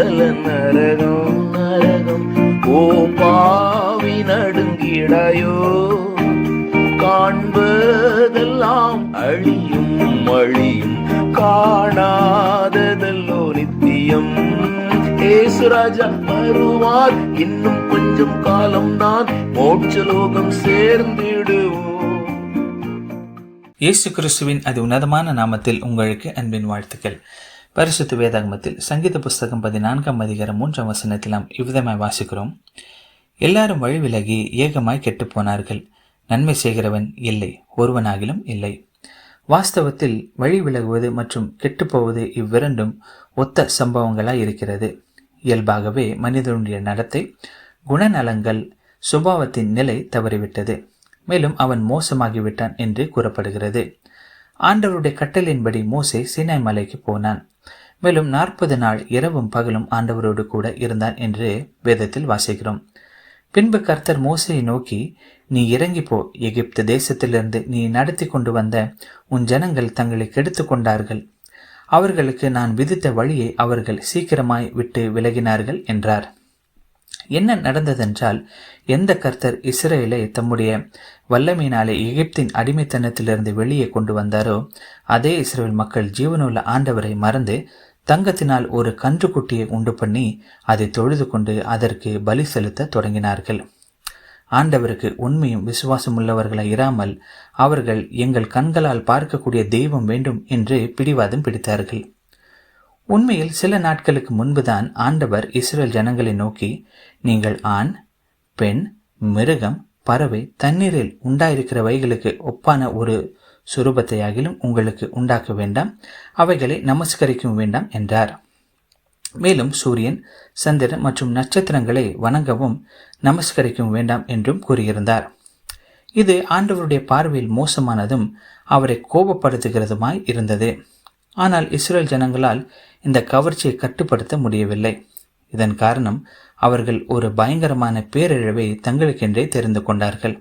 சகல நரகம் நரகம் ஓ பாவி நடுங்கிடாயோ காண்பதெல்லாம் அழியும் அழியும் காணாததெல்லோ நித்தியம். ஏசுராஜா வருவார் இன்னும் கொஞ்சம் காலம்தான் மோட்சலோகம் சேர்ந்திடுவோம். இயேசு கிறிஸ்துவின் அது உன்னதமான நாமத்தில் உங்களுக்கு அன்பின் வாழ்த்துக்கள். பரிசுத்து வேதாகமத்தில் சங்கீத புஸ்தகம் பதினான்காம் அதிகாரம் மூன்றாம் வசனத்தில் நாம் இவ்விதமாய் வாசிக்கிறோம். எல்லாரும் வழி விலகி ஏகமாய் கெட்டுப் போனார்கள் நன்மை செய்கிறவன் இல்லை ஒருவனாகிலும் இல்லை. வாஸ்தவத்தில் வழி விலகுவது மற்றும் கெட்டுப்போவது இவ்விரண்டும் ஒத்த சம்பவங்களாய் இருக்கிறது. இயல்பாகவே மனிதனுடைய நடத்தை குணநலங்கள் சுபாவத்தின் நிலை தவறிவிட்டது. மேலும் அவன் மோசமாகிவிட்டான் என்று கூறப்படுகிறது. ஆண்டவருடைய கட்டளின்படி மோசே சினாய் மலைக்கு போனான். மேலும் நாற்பது நாள் இரவும் பகலும் ஆண்டவரோடு கூட இருந்தான் என்று வேதத்தில் வாசிக்கிறோம். பின்பு கர்த்தர் மோசையை நோக்கி நீ இறங்கி போ. எகிப்து தேசத்திலிருந்து நீ நடத்தி கொண்டு வந்த உன் ஜனங்கள் தங்களை கெடுத்து கொண்டார்கள். அவர்களுக்கு நான் விதித்த வழியை அவர்கள் சீக்கிரமாய் விட்டு விலகினார்கள் என்றார். என்ன நடந்ததென்றால் எந்த கர்த்தர் இஸ்ரேலை தம்முடைய வல்லமையினாலே எகிப்தின் அடிமைத்தனத்திலிருந்து வெளியே கொண்டு வந்தாரோ அதே இஸ்ரேல் மக்கள் ஜீவனுள்ள ஆண்டவரை மறந்து தங்கத்தினால் ஒரு கன்றுக்குட்டியை உண்டு பண்ணி அதை தொழுது கொண்டு அதற்கு பலி செலுத்த தொடங்கினார்கள். ஆண்டவருக்கு உண்மையும் விசுவாசம் உள்ளவர்களாய் இராமல் அவர்கள் எங்கள் கண்களால் பார்க்கக்கூடிய தெய்வம் வேண்டும் என்று பிடிவாதம் பிடித்தார்கள். உண்மையில் சில நாட்களுக்கு முன்புதான் ஆண்டவர் இஸ்ரேல் ஜனங்களை நோக்கி நீங்கள் ஆண் பெண் மிருகம் பறவை தண்ணீரில் உண்டாயிருக்கிற வைகளுக்கு ஒப்பான ஒரு சுரூபத்தையாகிலும் உங்களுக்கு உண்டாக்க வேண்டாம். அவைகளை நமஸ்கரிக்கவும் வேண்டாம் என்றார். மேலும் சூரியன் சந்திரன் மற்றும் நட்சத்திரங்களை வணங்கவும் நமஸ்கரிக்கவும் வேண்டாம் என்றும் கூறியிருந்தார். இது ஆண்டவருடைய பார்வையில் மோசமானதும் அவரை கோபப்படுத்துகிறதுமாய் இருந்தது. ஆனால் இஸ்ரேல் ஜனங்களால் இந்த கவர்ச்சியை கட்டுப்படுத்த முடியவில்லை. இதன் காரணம் அவர்கள் ஒரு பயங்கரமான பேரிழவை தங்களுக்கென்றே தெரிந்து கொண்டார்கள்.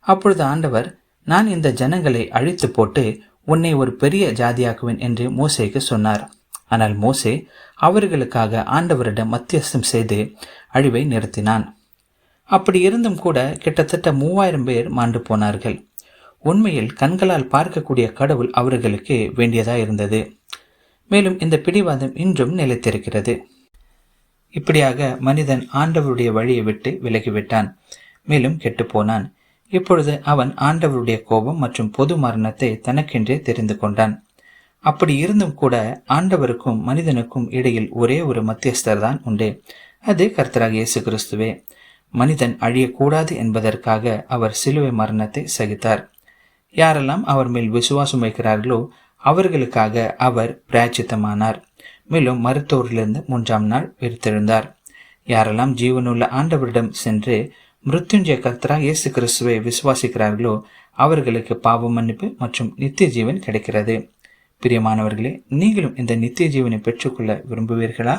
அப்பொழுது ஆண்டவர் நான் இந்த ஜனங்களை அழித்து போட்டு உன்னை ஒரு பெரிய ஜாதியாக்குவேன் என்று மோசேக்கு சொன்னார். ஆனால் மோசே அவர்களுக்காக ஆண்டவரிடம் மத்தியஸ்தம் செய்து அழிவை நிறுத்தினான். அப்படி இருந்தும் கூட கிட்டத்தட்ட மூவாயிரம் பேர் மாண்டு போனார்கள். உண்மையில் கண்களால் பார்க்கக்கூடிய கடவுள் அவர்களுக்கு வேண்டியதாக இருந்தது. மேலும் இந்த பிடிவாதம் இன்றும் நிலைத்திருக்கிறது. இப்படியாக மனிதன் ஆண்டவருடைய வழியை விட்டு விலகிவிட்டான். மேலும் கெட்டுப்போனான். இப்பொழுது அவன் ஆண்டவருடைய கோபம் மற்றும் பொது மரணத்தை தனக்கென்றே தெரிந்து கொண்டான். அப்படி இருந்தும் கூட ஆண்டவருக்கும் மனிதனுக்கும் இடையில் ஒரே ஒரு மத்தியஸ்தர் தான் உண்டு. அது கர்த்தராக இயேசு கிறிஸ்துவே மனிதன் அழியக்கூடாது என்பதற்காக அவர் சிலுவை மரணத்தை சகித்தார். யாரெல்லாம் அவர் மேல் விசுவாசம் வைக்கிறார்களோ அவர்களுக்காக அவர் பிராச்சித்தமானார் மேலும் மருத்துவரிலிருந்து மூன்றாம் நாள் விருத்தெழுந்தார் யாரெல்லாம் ஜீவனுள்ள ஆண்டவரிடம் சென்று மிருத்யுஞ்சய கர்த்தரா இயேசு கிறிஸ்துவை விசுவாசிக்கிறார்களோ அவர்களுக்கு பாவ மன்னிப்பு மற்றும் நித்திய ஜீவன் கிடைக்கிறது. பிரியமானவர்களே நீங்களும் இந்த நித்திய ஜீவனை பெற்றுக்கொள்ள விரும்புவீர்களா?